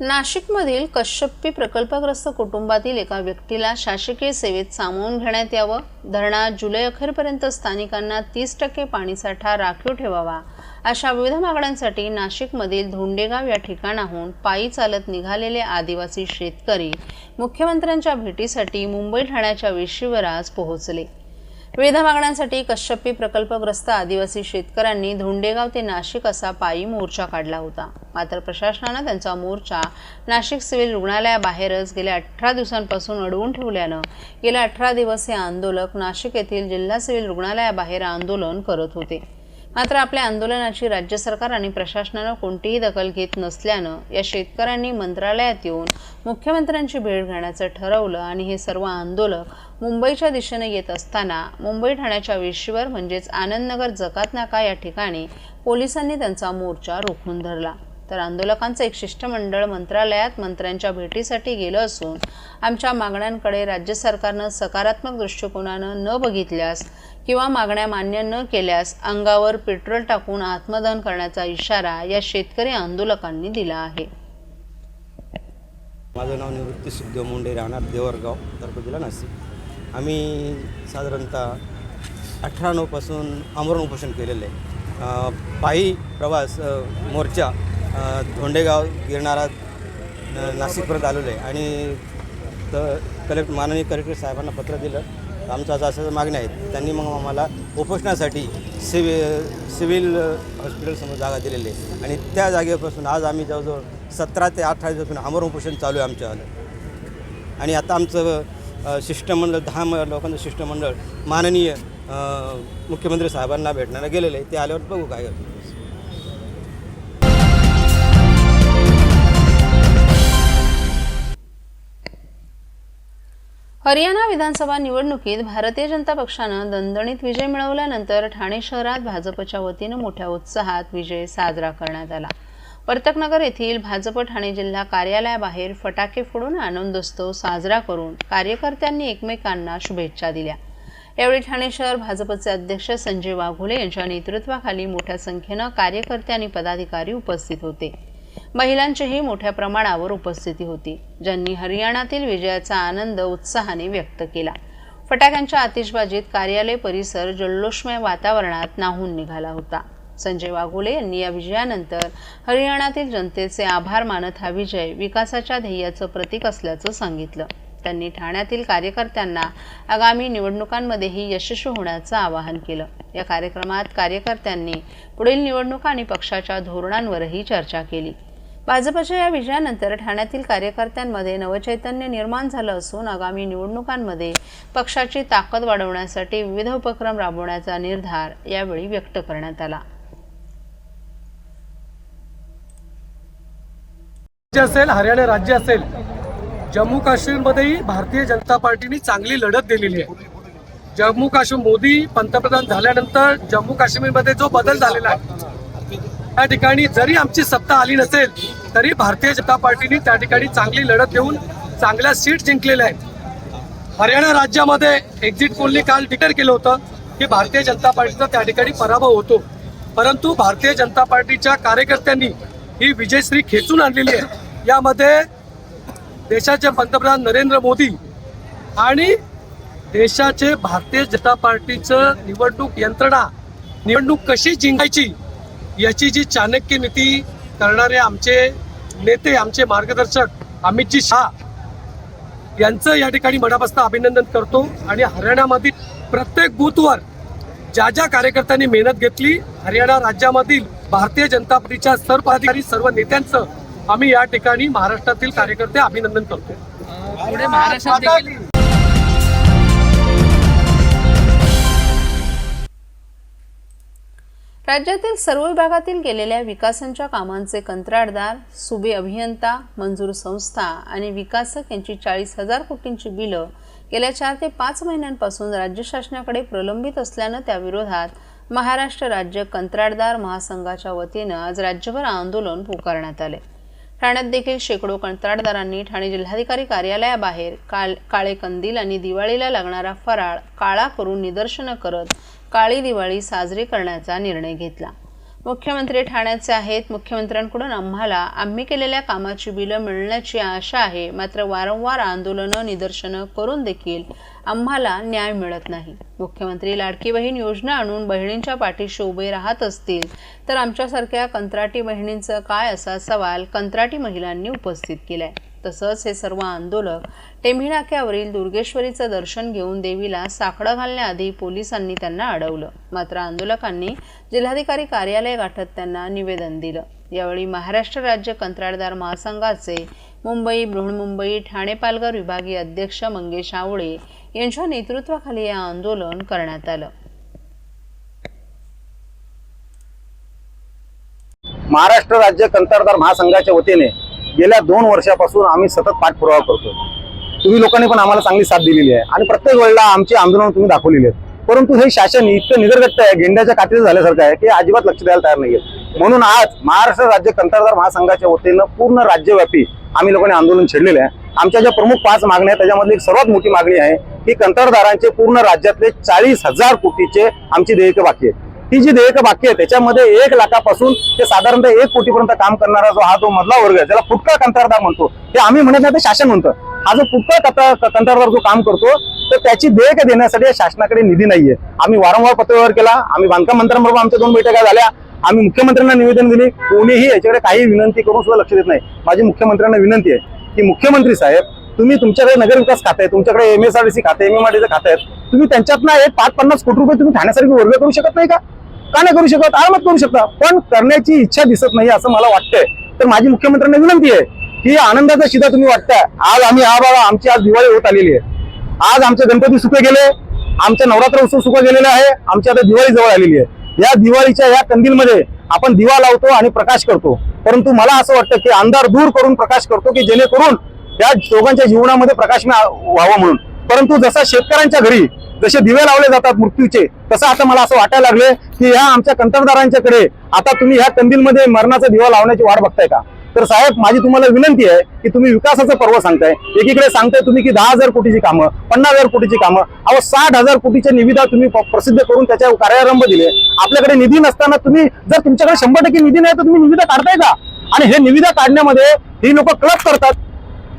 नाशिकमधील कश्यपी प्रकल्पग्रस्त कुटुंबातील एका व्यक्तीला शासकीय सेवेत सामावून घेण्यात यावं. धरणात जुलै अखेरपर्यंत स्थानिकांना तीस टक्के पाणीसाठा राखीव ठेवावा. अशा विविध मागण्यांसाठी नाशिकमधील धोंडेगाव या ठिकाणाहून पायी चालत निघालेले आदिवासी शेतकरी मुख्यमंत्र्यांच्या भेटीसाठी मुंबई ठाण्याच्या वेशीवर आज पोहोचले. विविध मागण्यांसाठी कश्यपी प्रकल्पग्रस्त आदिवासी शेतकऱ्यांनी धोंडेगाव ते नाशिक असा पायी मोर्चा काढला होता. मात्र प्रशासनानं त्यांचा मोर्चा नाशिक सिव्हिल रुग्णालयाबाहेरच गेल्या अठरा दिवसांपासून अडवून ठेवल्यानं गेल्या अठरा दिवस हे आंदोलक नाशिक येथील जिल्हा सिव्हिल रुग्णालयाबाहेर आंदोलन करत होते. मात्र आपल्या आंदोलनाची राज्य सरकार आणि प्रशासनानं कोणतीही दखल घेत नसल्यानं या शेतकऱ्यांनी मंत्रालयात येऊन मुख्यमंत्र्यांची भेट घेण्याचं ठरवलं आणि हे सर्व आंदोलक मुंबईच्या दिशेने येत असताना मुंबई ठाण्याच्या वेशीवर म्हणजेच आनंदनगर जकात नाका या ठिकाणी पोलिसांनी त्यांचा मोर्चा रोखून धरला. तर आंदोलकांचं एक शिष्टमंडळ मंत्रालयात मंत्र्यांच्या भेटीसाठी गेलं असून आमच्या मागण्यांकडे राज्य सरकारनं सकारात्मक दृष्टिकोनानं न बघितल्यास किंवा मागण्या मान्य न केल्यास अंगावर पेट्रोल टाकून आत्मदहन करण्याचा इशारा या शेतकरी आंदोलकांनी दिला आहे. माझं नाव निवृत्ती सुखदेव मुंडे राहणार देवरगाव तालुका जिल्हा नाशिक. आम्ही साधारणतः अठरा नऊपासून आमरण उपोषण केलेलं आहे. पायी प्रवास मोर्चा धोंडेगाव गिरणारा नाशिकपर्यंत आलेलो आहे. आणि तर कलेक्ट माननीय कलेक्टर साहेबांना पत्र दिलं. तर आमचं असं असं मागणी आहेत. त्यांनी मग आम्हाला उपोषणासाठी सिवि सिव्हिल हॉस्पिटलसमोर जागा दिलेली आहे. आणि त्या जागेपासून आज आम्ही जवळजवळ सतरा ते अठरा दिवसापासून अमर उपोषण चालू आहे आमच्या आणि आता आमचं शिष्टमंडळ दहा म लोकांचं शिष्टमंडळ माननीय मुख्यमंत्री साहेबांना भेटण्याला गेलेलं आहे. ते आल्यावर बघू काय हरियाणा विधानसभा निवडणुकीत भारतीय जनता पक्षानं दणदणीत विजय मिळवल्यानंतर ठाणे शहरात भाजपच्या वतीनं मोठ्या उत्साहात विजय साजरा करण्यात आला. वर्तकनगर येथील भाजप ठाणे जिल्हा कार्यालयाबाहेर फटाके फोडून आनंदोत्सव साजरा करून कार्यकर्त्यांनी एकमेकांना शुभेच्छा दिल्या. यावेळी ठाणे शहर भाजपचे अध्यक्ष संजय वाघोले यांच्या नेतृत्वाखाली मोठ्या संख्येनं कार्यकर्ते आणि पदाधिकारी उपस्थित होते. महिलांचीही मोठ्या प्रमाणावर उपस्थिती होती ज्यांनी हरियाणातील विजयाचा आनंद उत्साहाने व्यक्त केला. फटाक्यांच्या आतिषबाजीत कार्यालय परिसर जल्लोषमय वातावरणात नाहून निघाला होता. संजय वाघोले यांनी या विजयानंतर हरियाणातील जनतेचे आभार मानत हा विजय विकासाच्या ध्येयाचं प्रतीक असल्याचं सांगितलं. त्यांनी ठाण्यातील कार्यकर्त्यांना आगामी निवडणुकांमध्येही यशस्वी होण्याचं आवाहन केलं. या कार्यक्रमात कार्यकर्त्यांनी पुढील निवडणुका आणि पक्षाच्या धोरणांवरही चर्चा केली. भाजपच्या या विजयानंतर ठाण्यातील कार्यकर्त्यांमध्ये नवचैतन्य निर्माण झालं असून आगामी निवडणुकांमध्ये पक्षाची ताकद वाढवण्यासाठी विविध उपक्रम राबवण्याचा निर्धार यावेळी व्यक्त करण्यात आला. राज्य असेल हरियाणा राज्य असेल जम्मू काश्मीरमध्येही भारतीय जनता पार्टीने चांगली लढत दिलेली आहे. जम्मू काश्मीर मोदी पंतप्रधान झाल्यानंतर जम्मू काश्मीरमध्ये जो बदल झालेला आहे त्या ठिकाणी जरी आमची सत्ता आली नसेल तरी भारतीय जनता पार्टीने त्या ठिकाणी चांगली लढत देऊन चांगल्या सीट जिंकलेल्या आहेत. हरियाणा राज्यामध्ये एक्झिट पोलने काल डिक्लेअर केलं होतं की भारतीय जनता पार्टीचा त्या ठिकाणी पराभव होतो. परंतु भारतीय जनता पार्टीच्या कार्यकर्त्यांनी ही विजयश्री खेचून आणलेली आहे. यामध्ये देशाचे पंतप्रधान नरेंद्र मोदी आणि देशाचे भारतीय जनता पार्टीचं निवडणूक यंत्रणा निवडणूक कशी जिंकायची याची जी चाणक्य नीती करणारे आमचे नेते आमचे मार्गदर्शक अमितजी शाह यांचं या ठिकाणी मनापासून अभिनंदन करतो आणि हरियाणामधील प्रत्येक बूथवर ज्या ज्या कार्यकर्त्यांनी मेहनत घेतली हरियाणा राज्यामधील भारतीय जनता पार्टीच्या सर्व अधिकारी सर्व नेत्यांचं आम्ही या ठिकाणी महाराष्ट्रातील कार्यकर्ते अभिनंदन करतो. पुढे महाराष्ट्रात राज्यातील सर्व विभागातील केलेल्या विकासांच्या कामांचे कंत्राटदार सुबे अभियंता मंजूर संस्था आणि विकासक यांची चाळीस हजार कोटींची बिलं गेल्या चार ते पाच महिन्यांपासून राज्य शासनाकडे प्रलंबित असल्यानं त्याविरोधात महाराष्ट्र राज्य कंत्राटदार महासंघाच्या वतीनं आज राज्यभर आंदोलन पुकारण्यात आले. ठाण्यात देखील शेकडो कंत्राटदारांनी ठाणे जिल्हाधिकारी कार्यालयाबाहेर काल काळे कंदील आणि दिवाळीला लागणारा फराळ काळा करून निदर्शनं करत काळी दिवाळी साजरी करण्याचा निर्णय घेतला. मुख्यमंत्री ठाण्याचे आहेत. मुख्यमंत्र्यांकडून आम्हाला आम्ही केलेल्या कामाची बिलं मिळण्याची आशा आहे. मात्र वारंवार आंदोलनं निदर्शनं करून देखील आम्हाला न्याय मिळत नाही. मुख्यमंत्री लाडकी बहीण योजना आणून बहिणींच्या पाठीशी उभे राहत असतील तर आमच्यासारख्या कंत्राटी बहिणींचं काय असा सवाल कंत्राटी महिलांनी उपस्थित केला आहे तसंच हे सर्व आंदोलक टेंभीनाक्यावरील दुर्गेश्वरीचं दर्शन घेऊन देवीला साकडं घालण्याआधी पोलिसांनी त्यांना अडवलं. मात्र आंदोलकांनी जिल्हाधिकारी कार्यालय गाठत त्यांना निवेदन दिलं. यावेळी महाराष्ट्र राज्य कंत्राटदार महासंघाचे मुंबई बृहन्मुंबई ठाणे पालघर विभागीय अध्यक्ष मंगेश आवळे यांच्या नेतृत्वाखाली हे आंदोलन करण्यात आलं. महाराष्ट्र राज्य कंत्राटदार महासंघाच्या वतीने गेल्या दोन वर्षापासून आम्ही सतत पाठपुरावा करतो तुम्ही लोकांनी पण आम्हाला चांगली साथ दिलेली आहे. आणि प्रत्येक वेळेला आमची आंदोलन तुम्ही दाखवलेली आहेत. परंतु हे शासन इतकं निदर्गत आहे गेंड्याच्या कात्रीचं झाल्यासारखं आहे की अजिबात लक्ष द्यायला तयार नाहीये. म्हणून आज महाराष्ट्र राज्य कंत्राटदार महासंघाच्या वतीनं पूर्ण राज्यव्यापी आम्ही लोकांनी आंदोलन छेडलेलं आहे. आमच्या ज्या प्रमुख पाच मागण्या आहेत त्याच्यामधली एक सर्वात मोठी मागणी आहे की कंत्राटदारांचे पूर्ण राज्यातले चाळीस हजार कोटीचे आमची देयकं बाकी आहेत. ही जी देयक बाकी आहे त्याच्यामध्ये एक लाखापासून ते साधारणतः एक कोटीपर्यंत काम करणारा जो हा जो मधला वर्ग आहे ज्याला फुटका कंत्राटदार म्हणतो ते आम्ही म्हणत नाही ते शासन म्हणतं. हा जो फुटका कंत्राटदार जो काम करतो तर त्याची देयक देण्यासाठी शासनाकडे निधी नाहीये. आम्ही वारंवार पत्रव्यवहार केला आम्ही बांधकाम मंत्र्यांबरोबर आमच्या दोन बैठका झाल्या आम्ही मुख्यमंत्र्यांना निवेदन दिले कोणीही याच्याकडे काही विनंती करून सुद्धा लक्ष देत नाही. माझी मुख्यमंत्र्यांना विनंती आहे की मुख्यमंत्री साहेब तुम्ही तुमच्याकडे नगरविकास खाते आहे तुमच्याकडे एमएसआरडीसी खाते एमएमआरडीचं खाते आहेत तुम्ही त्यांच्यातनं एक पाच पन्नास कोटी रुपये तुम्ही ठाण्यासारखी वर्ग करू शकत नाही का? का नाही करू शकत? आरामात करू शकता. पण करण्याची इच्छा दिसत नाही असं मला वाटतंय. तर माझी मुख्यमंत्र्यांना विनंती आहे की आनंदाचा शिदा तुम्ही वाटताय. आज आम्ही हा बाबा आमची आज दिवाळी होत आलेली आहे. आज आमचे गणपती सुखे गेले. आमचा नवरात्र उत्सव सुख गेलेला आहे. आमची आता दिवाळी जवळ आलेली आहे. या दिवाळीच्या या कंदीलमध्ये आपण दिवा लावतो आणि प्रकाश करतो. परंतु मला असं वाटतं की अंधार दूर करून प्रकाश करतो की जेणेकरून त्या दोघांच्या जीवनामध्ये प्रकाश व्हावा म्हणून. परंतु जसा शेतकऱ्यांच्या घरी जसे दिवे लावले जातात मृत्यूचे तसं आता मला असं वाटायला लागले की ह्या आमच्या कंत्राटदारांच्याकडे आता तुम्ही ह्या कंदीलमध्ये मरणाचा दिवा लावण्याची वाट बघताय का? तर साहेब माझी तुम्हाला विनंती आहे की तुम्ही विकासाचं पर्व सांगताय. एकीकडे सांगताय तुम्ही की दहा हजार कोटीची कामं पन्नास हजार कोटीची कामं अहो साठ हजार कोटीच्या निविदा तुम्ही प्रसिद्ध करून त्याच्या कार्यारंभ दिले. आपल्याकडे निधी नसताना तुम्ही जर तुमच्याकडे शंभर टक्के निधी नाही तर तुम्ही निविदा काढताय का? आणि हे निविदा काढण्यामध्ये ही लोक क्लब करतात.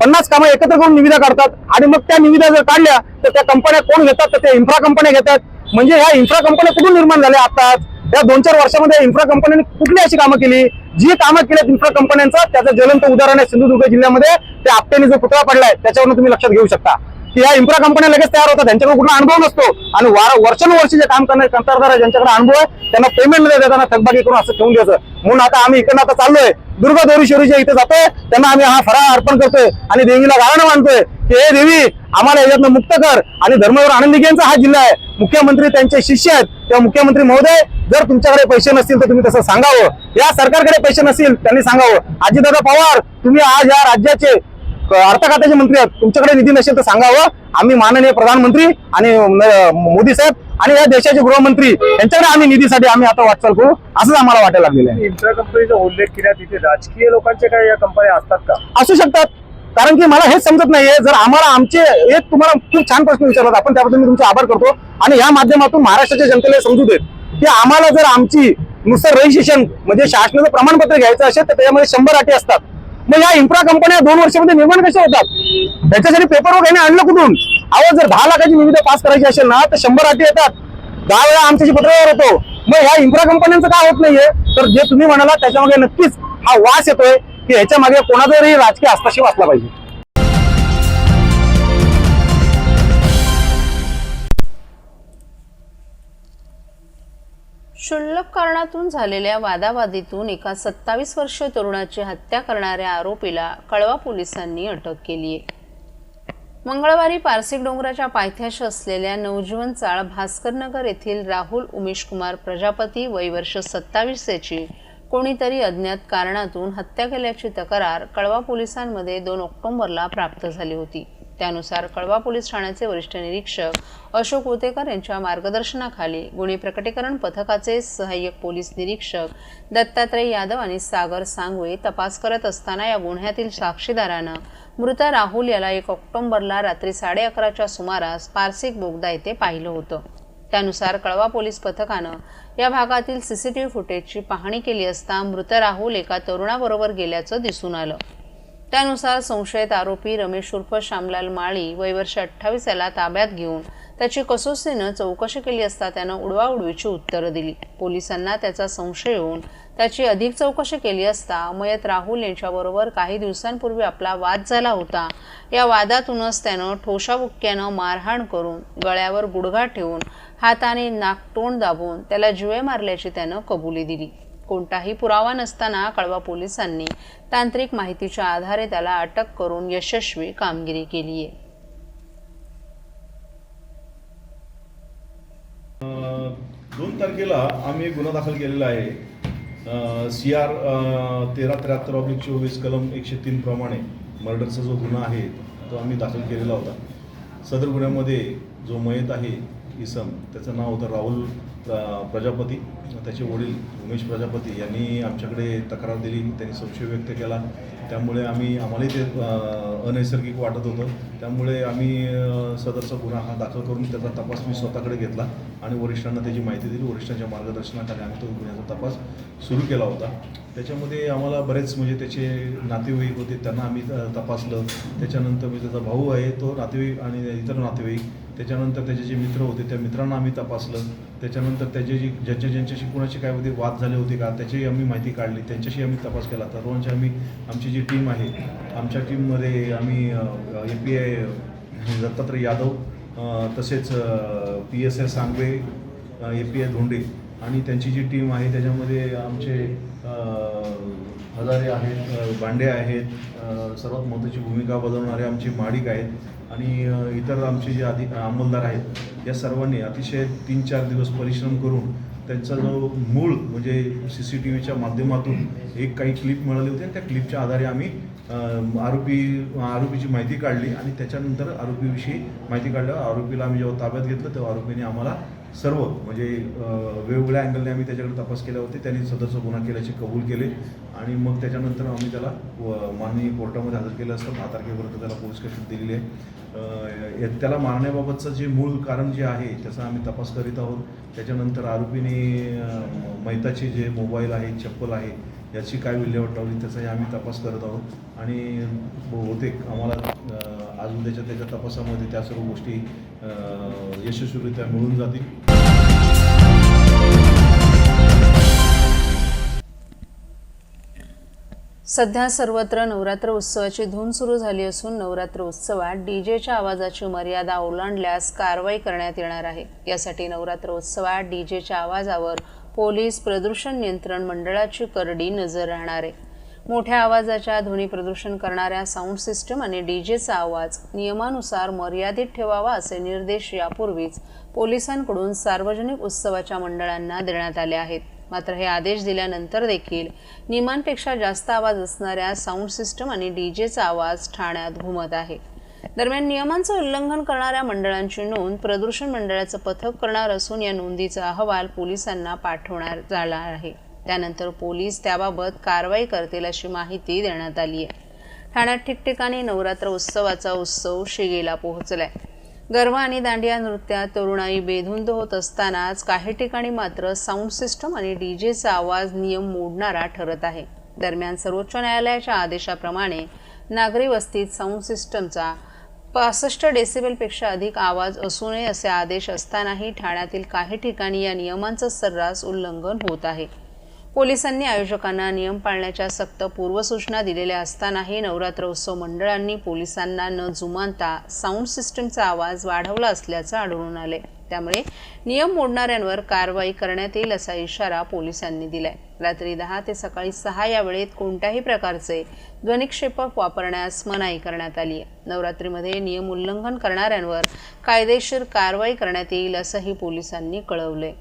पन्नास कामं एकत्र करून निविदा काढतात आणि मग त्या निविदा जर काढल्या तर त्या कंपन्या कोण घेतात? तर त्या इन्फ्रा कंपन्या घेतात. म्हणजे ह्या इन्फ्रा कंपन्या कुठून निर्माण झाल्या आता? या दोन चार वर्षामध्ये इन्फ्रा कंपन्यांनी कुठली अशी कामं केली? जी कामं केल्यात इन्फ्रा कंपन्यांचं त्याचं ज्वलंत उदाहरण आहे सिंधुदुर्ग जिल्ह्यामध्ये. त्या आपट्याने जो पुतळा पडलाय त्याच्यावरून तुम्ही लक्षात घेऊ शकता. की या इम्प्रा कंपन्या लगेच तयार होतात. त्यांच्याकडे कुठला अनुभव नसतो. आणि वर्षानुवर्षी जे काम करणारे कंत्राटदार आहे ज्यांच्याकडे अनुभव आहे त्यांना पेमेंटमध्ये देताना थकबाकी करून असं ठेवून द्यायचं. म्हणून आता आम्ही इकडनं आता चाललोय. दुर्गा देवरीश्वरीच्या इथे जातोय. त्यांना आम्ही हा फराळ अर्पण करतोय. आणि देवीला गाणं मानतोय की हे देवी आम्हाला याच्यातनं मुक्त कर. आणि धर्मवीर आनंदीकेंचा हा जिल्हा आहे. मुख्यमंत्री त्यांचे शिष्य आहेत. तेव्हा मुख्यमंत्री महोदय जर तुमच्याकडे पैसे नसतील तर तुम्ही तसं सांगावं. या सरकारकडे पैसे नसतील त्यांनी सांगावं. अजितदादा पवार तुम्ही आज या राज्याचे अर्थ खात्याचे मंत्री आहेत. तुमच्याकडे निधी नसेल तर सांगावं. आम्ही माननीय प्रधानमंत्री आणि मोदी साहेब आणि या देशाचे गृहमंत्री यांच्याकडे आम्ही निधीसाठी आम्ही आता वाटचाल करू असंच आम्हाला वाटायला लागलेलं आहे. इन्फ्रा कंपनीचा उल्लेख केला तिथे राजकीय लोकांच्या काही या कंपन्या असतात का? असू शकतात. कारण की मला हेच समजत नाहीये जर आम्हाला आमचे एक तुम्हाला खूप छान प्रश्न विचारला आपण त्याबद्दल मी तुमचे आभार करतो. आणि या माध्यमातून महाराष्ट्राच्या जनतेला समजू देत की आम्हाला जर आमची नुसतं रजिस्ट्रेशन म्हणजे शासनाचं प्रमाणपत्र घ्यायचं असेल तर त्याच्यामध्ये शंभर अटी असतात. मग या इन्फ्रा कंपन्या दोन वर्षामध्ये निर्माण कशा होतात? त्याच्यासाठी पेपर वगैरे आणलं कुठून? अहो जर दहा लाखाची निविदा पास करायची असेल ना तर शंभर अटी येतात. दहा वेळा आमच्याशी पत्रव्यवहार होतो मग ह्या इन्फ्रा कंपन्यांचं काय होत नाहीये? तर जे तुम्ही म्हणाला त्याच्यामागे नक्कीच हा वास येतोय की ह्याच्या मागे कोणाचा तरी राजकीय हस्तक्षेप असला पाहिजे. क्षुल्लक कारणातून झालेल्या वादावादीतून एका सत्तावीस वर्षीय तरुणाची हत्या करणाऱ्या आरोपीला कळवा पोलिसांनी अटक केली आहे. मंगळवारी पारसिक डोंगराच्या पायथ्याशी असलेल्या नवजीवन चाळ भास्करनगर येथील राहुल उमेश कुमार प्रजापती वय वर्ष सत्तावीस याची कोणीतरी अज्ञात कारणातून हत्या केल्याची तक्रार कळवा पोलिसांमध्ये दोन ऑक्टोबरला प्राप्त झाली होती. त्यानुसार कळवा पोलीस ठाण्याचे वरिष्ठ निरीक्षक अशोक उतेकर यांच्या मार्गदर्शनाखाली गुन्हे प्रकटीकरण पथकाचे सहाय्यक पोलीस निरीक्षक दत्तात्रय यादव आणि सागर सांगवे तपास करत असताना या गुन्ह्यातील साक्षीदारानं मृत राहुल याला एक ऑक्टोबरला रात्री साडे अकराच्या सुमारास पारसिक बोगदा येथे पाहिलं होतं. त्यानुसार कळवा पोलीस पथकानं या भागातील सीसीटीव्ही फुटेजची पाहणी केली असता मृत राहुल एका तरुणाबरोबर गेल्याचं दिसून आलं. त्यानुसार संशयित आरोपी रमेश उर्फ श्यामलाल माळी वयवर्ष अठ्ठावीस याला ताब्यात घेऊन त्याची कसोसीनं चौकशी केली असता त्यानं उडवाउडवीची उत्तरं दिली. पोलिसांना त्याचा संशय येऊन त्याची अधिक चौकशी केली असता मयत राहुल यांच्याबरोबर काही दिवसांपूर्वी आपला वाद झाला होता. या वादातूनच त्यानं ठोशाबुक्क्यानं मारहाण करून गळ्यावर गुडघा ठेवून हाताने नाकतोंड दाबून त्याला जिवे मारल्याची त्यानं कबुली दिली. कोणताही पुरावा नसताना कळवा पोलिसांनी तांत्रिक माहितीच्या आधारे त्याला अटक करून यशस्वी कामगिरी केली आहे. दोन तारखेला आम्ही गुन्हा दाखल केलेला आहे. सी आर तेरा त्र्याहत्तर ऑब्लिक चोवीस कलम एकशे तीन प्रमाणे मर्डरचा जो गुन्हा आहे तो आम्ही दाखल केलेला होता. सदर गुन्ह्यामध्ये जो मयत आहे इसम त्याचं नाव होतं राहुल प्रजापती. त्याचे वडील उमेश प्रजापती यांनी आमच्याकडे तक्रार दिली त्यांनी संशय व्यक्त केला. त्यामुळे आम्ही आम्हालाही ते अनैसर्गिक वाटत होतं. त्यामुळे आम्ही सदरचा गुन्हा हा दाखल करून त्याचा तपास मी स्वतःकडे घेतला आणि वरिष्ठांना त्याची माहिती दिली. वरिष्ठांच्या मार्गदर्शनाखाली आम्ही तो गुन्ह्याचा तपास सुरू केला होता. त्याच्यामध्ये आम्हाला बरेच म्हणजे त्याचे नातेवाईक होते त्यांना आम्ही तपासलं. त्याच्यानंतर मी त्याचा भाऊ आहे तो नातेवाईक आणि इतर नातेवाईक. त्याच्यानंतर त्याचे जे मित्र होते त्या मित्रांना आम्ही तपासलं. त्याच्यानंतर त्याचे जी ज्यांच्या ज्यांच्याशी कुणाशी काय होते वाद झाले होते का त्याचीही आम्ही माहिती काढली. त्यांच्याशी आम्ही तपास केला. सर्वांची आम्ही आमची जी टीम आहे आमच्या टीममध्ये आम्ही A P I Dattatray Yadav तसेच P S S Sangave A P I Dhonde आणि त्यांची जी टीम आहे त्याच्यामध्ये आमचे हजारे आहेत बांडे आहेत सर्वात महत्त्वाची भूमिका बजावणारे आमचे माडिक आहेत आणि इतर आमचे जे अधिक अंमलदार आहेत या सर्वांनी अतिशय तीन चार दिवस परिश्रम करून त्यांचा जो मूळ म्हणजे सी सी टी व्हीच्या माध्यमातून एक काही क्लिप मिळाली होती आणि त्या क्लिपच्या आधारे आम्ही आरोपी आरोपीची माहिती काढली आणि त्याच्यानंतर आरोपीविषयी माहिती काढल्यावर आरोपीला आम्ही जेव्हा ताब्यात घेतलं तेव्हा आरोपीने आम्हाला सर्व म्हणजे वेगवेगळ्या अँगलने आम्ही त्याच्याकडे तपास केला होते. त्यांनी सदरचा गुन्हा केल्याचे कबूल केले. आणि मग त्याच्यानंतर आम्ही त्याला व- माननीय कोर्टामध्ये हजर केलं असतं. दहा तारखेपर्यंत त्याला पोलीस कस्टडी दिलेली आहे. या- त्याला मारण्याबाबतचं जे मूळ कारण जे आहे त्याचा आम्ही तपास करीत आहोत. त्याच्यानंतर आरोपीने मैताचे जे मोबाईल आहे चप्पल आहे याची काय विल्हेवाट लावली त्याचाही आम्ही तपास करत आहोत. आणि बहुतेक आम्हाला अजून त्याच्या त्याच्या तपासामध्ये त्या सर्व गोष्टी यशस्वीरित्या मिळून जातील. सध्या सर्वत्र नवरात्र उत्सवाची धूम सुरू झाली असून नवरात्र उत्सवात डीजेच्या आवाजाची मर्यादा ओलांडल्यास कारवाई करण्यात येणार आहे. यासाठी नवरात्र उत्सवात डीजेच्या आवाजावर पोलीस प्रदूषण नियंत्रण मंडळाची करडी नजर राहणार आहे. मोठ्या आवाजाच्या ध्वनी प्रदूषण करणाऱ्या साऊंड सिस्टम आणि डीजेचा आवाज नियमानुसार मर्यादित ठेवावा असे निर्देश यापूर्वीच पोलिसांकडून सार्वजनिक उत्सवाच्या मंडळांना देण्यात आले आहेत. मात्र हे आदेश दिल्यानंतर देखील नियमांपेक्षा जास्त आवाज असणाऱ्या साऊंड सिस्टम आणि डीजेचा आवाज ठाण्यात घुमत आहे. दरम्यान नियमांचं उल्लंघन करणाऱ्या मंडळांची नोंद प्रदूषण मंडळाचं पथक करणार असून या नोंदीचा अहवाल पोलिसांना पाठवणार झाला आहे. त्यानंतर पोलीस त्याबाबत कारवाई करतील अशी माहिती देण्यात आली आहे. ठाण्यात ठिकठिकाणी नवरात्र उत्सवाचा उत्सव शिगेला पोहोचलाय. गरबा आणि दांडिया नृत्यात तरुणाई बेधुंद होत असतानाच काही ठिकाणी मात्र साऊंड सिस्टम आणि डीजेचा आवाज नियम मोडणारा ठरत आहे. दरम्यान सर्वोच्च न्यायालयाच्या आदेशाप्रमाणे नागरी वस्तीत साऊंड सिस्टमचा पासष्ट डेसिबलपेक्षा अधिक आवाज असू नये असे आदेश असतानाही ठाण्यातील काही ठिकाणी या नियमांचं सर्रास उल्लंघन होत आहे. पोलिसांनी आयोजकांना नियम पाळण्याच्या सक्त पूर्वसूचना दिलेल्या असतानाही नवरात्र उत्सव मंडळांनी पोलिसांना न जुमानता साऊंड सिस्टमचा आवाज वाढवला असल्याचं आढळून आले. त्यामुळे नियम मोडणाऱ्यांवर कारवाई करण्यात येईल असा इशारा पोलिसांनी दिलाय. रात्री दहा ते सकाळी सहा या वेळेत कोणत्याही प्रकारचे ध्वनिक्षेपक वापरण्यास मनाई करण्यात आली आहे. नवरात्रीमध्ये नियम उल्लंघन करणाऱ्यांवर कायदेशीर कारवाई करण्यात येईल असंही पोलिसांनी कळवलंय.